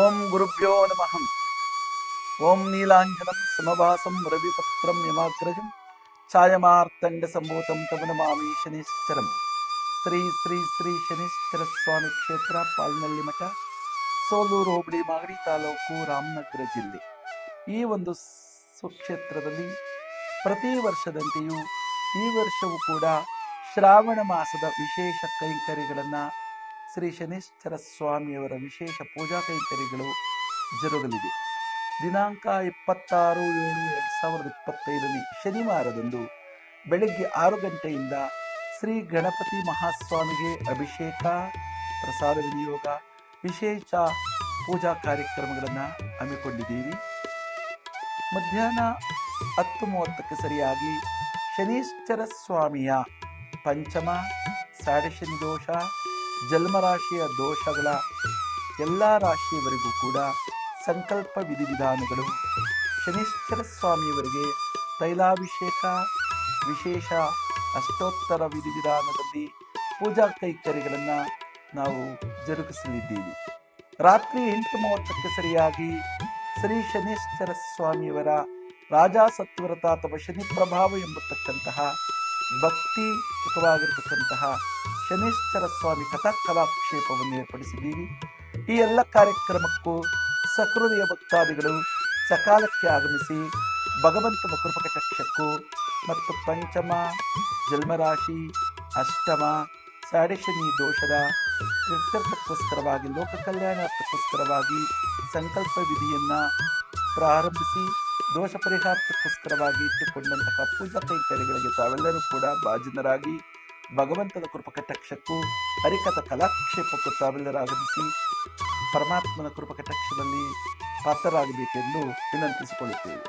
ಓಂ ಗುರುಭ್ಯೋ ನಮಃ ಓಂ ನೀಲಾಂಜನಂ ಸಮಭಾಸಂ ರವಿಪತ್ರಂ ಯಮಾಗ್ರಜಂ ಛಾಯಮಾರ್ತಂಡ ಸಂಭೂತಂ ತಮನಮಾಮಿ ಶನಿಶ್ಚರಂ ಶ್ರೀ ಶ್ರೀ ಶ್ರೀ ಶನಿಶ್ಚರ ಸ್ವಾಮಿ ಕ್ಷೇತ್ರ ಪಾಲ್ನಳ್ಳಿ ಮಠ ಸೋಲೂರು ಹೋಬಳಿ, ಮಾಗಡಿ ತಾಲೂಕು, ರಾಮನಗರ ಜಿಲ್ಲೆ। ಈ ಒಂದು ಸುಕ್ಷೇತ್ರದಲ್ಲಿ ಪ್ರತಿ ವರ್ಷದಂತೆಯೂ ಈ ವರ್ಷವೂ ಕೂಡ ಶ್ರಾವಣ ಮಾಸದ ವಿಶೇಷ ಕೈಂಕರ್ಯಗಳನ್ನು ಶ್ರೀ ಶನಿಶ್ಚರ ಸ್ವಾಮಿಯವರ ವಿಶೇಷ ಪೂಜಾ ಕೈಂಕರ್ಯಗಳು ಜರುಗಲಿದೆ ದಿನಾಂಕ ಇಪ್ಪತ್ತಾರು ಏಳು ಎರಡು ಸಾವಿರದ ಇಪ್ಪತ್ತೈದನೇ ಶನಿವಾರದಂದು ಬೆಳಗ್ಗೆ ಆರು ಗಂಟೆಯಿಂದ ಶ್ರೀ ಗಣಪತಿ ಮಹಾಸ್ವಾಮಿಗೆ ಅಭಿಷೇಕ, ಪ್ರಸಾದ ವಿನಿಯೋಗ, ವಿಶೇಷ ಪೂಜಾ ಕಾರ್ಯಕ್ರಮಗಳನ್ನು ಹಮ್ಮಿಕೊಂಡಿದ್ದೀವಿ. ಮಧ್ಯಾಹ್ನ ಹತ್ತು ಮೂವತ್ತಕ್ಕೆ ಸರಿಯಾಗಿ ಶನೀಶ್ವರ ಸ್ವಾಮಿಯ ಪಂಚಮ ಸಾಡಶನಿ ದೋಷ ಜನ್ಮರಾಶಿಯ ದೋಷಗಳ ಎಲ್ಲ ರಾಶಿಯವರಿಗೂ ಕೂಡ ಸಂಕಲ್ಪ ವಿಧಿವಿಧಾನಗಳು ಶನಿಶ್ಚರ ಸ್ವಾಮಿಯವರಿಗೆ ತೈಲಾಭಿಷೇಕ, ವಿಶೇಷ ಅಷ್ಟೋತ್ತರ ವಿಧಿವಿಧಾನದಲ್ಲಿ ಪೂಜಾ ಕೈಕರ್ಯಗಳನ್ನು ನಾವು ಜರುಗಿಸಲಿದ್ದೀವಿ. ರಾತ್ರಿ ಎಂಟು ಮೂವತ್ತಕ್ಕೆ ಸರಿಯಾಗಿ ಶ್ರೀ ಶನೀಶ್ವರ ಸ್ವಾಮಿಯವರ ರಾಜಾಸತ್ವರತ ಅಥವಾ ಶನಿ ಪ್ರಭಾವ ಎಂಬತಕ್ಕಂತಹ ಭಕ್ತಿ ಸುಖವಾಗಿರತಕ್ಕಂತಹ ಶನೀಶ್ವರ ಸ್ವಾಮಿ ಕಥಾ ಕಲಾಕ್ಷೇಪವನ್ನು ಏರ್ಪಡಿಸಿದ್ದೀವಿ. ಈ ಎಲ್ಲ ಕಾರ್ಯಕ್ರಮಕ್ಕೂ ಸಹೃದಯ ಭಕ್ತಾದಿಗಳು ಸಕಾಲಕ್ಕೆ ಆಗಮಿಸಿ ಭಗವಂತನ ಕೃಪಕಟಕ್ಷಕ್ಕೂ ಮತ್ತು ಪಂಚಮ, ಜನ್ಮರಾಶಿ, ಅಷ್ಟಮ, ಸಾಡಿಶನಿ ದೋಷದ ಕೃತ್ಯರ್ಥಕ್ಕೋಸ್ಕರವಾಗಿ ಲೋಕ ಕಲ್ಯಾಣಕ್ಕೋಸ್ಕರವಾಗಿ ಸಂಕಲ್ಪ ವಿಧಿಯನ್ನು ಪ್ರಾರಂಭಿಸಿ ದೋಷ ಪರಿಹಾರಕ್ಕೋಸ್ಕರವಾಗಿ ಇಟ್ಟುಕೊಂಡಂತಹ ಪೂಜಾ ಕೈಂಕರ್ಯಗಳಿಗೆ ತಾವೆಲ್ಲರೂ ಕೂಡ ಬಾಜಿನರಾಗಿ ಭಗವಂತನ ಕೃಪಕಟಾಕ್ಷಕ್ಕೂ ಹರಿಕಥ ಕಲಾಕ್ಷೇಪಕ್ಕೂ ತಾವೆಲ್ಲರಾಗಮಿಸಿ ಪರಮಾತ್ಮನ ಕೃಪಕಟಾಕ್ಷದಲ್ಲಿ ಪಾತ್ರರಾಗಬೇಕೆಂದು ವಿನಂತಿಸಿಕೊಳ್ಳುತ್ತೇವೆ.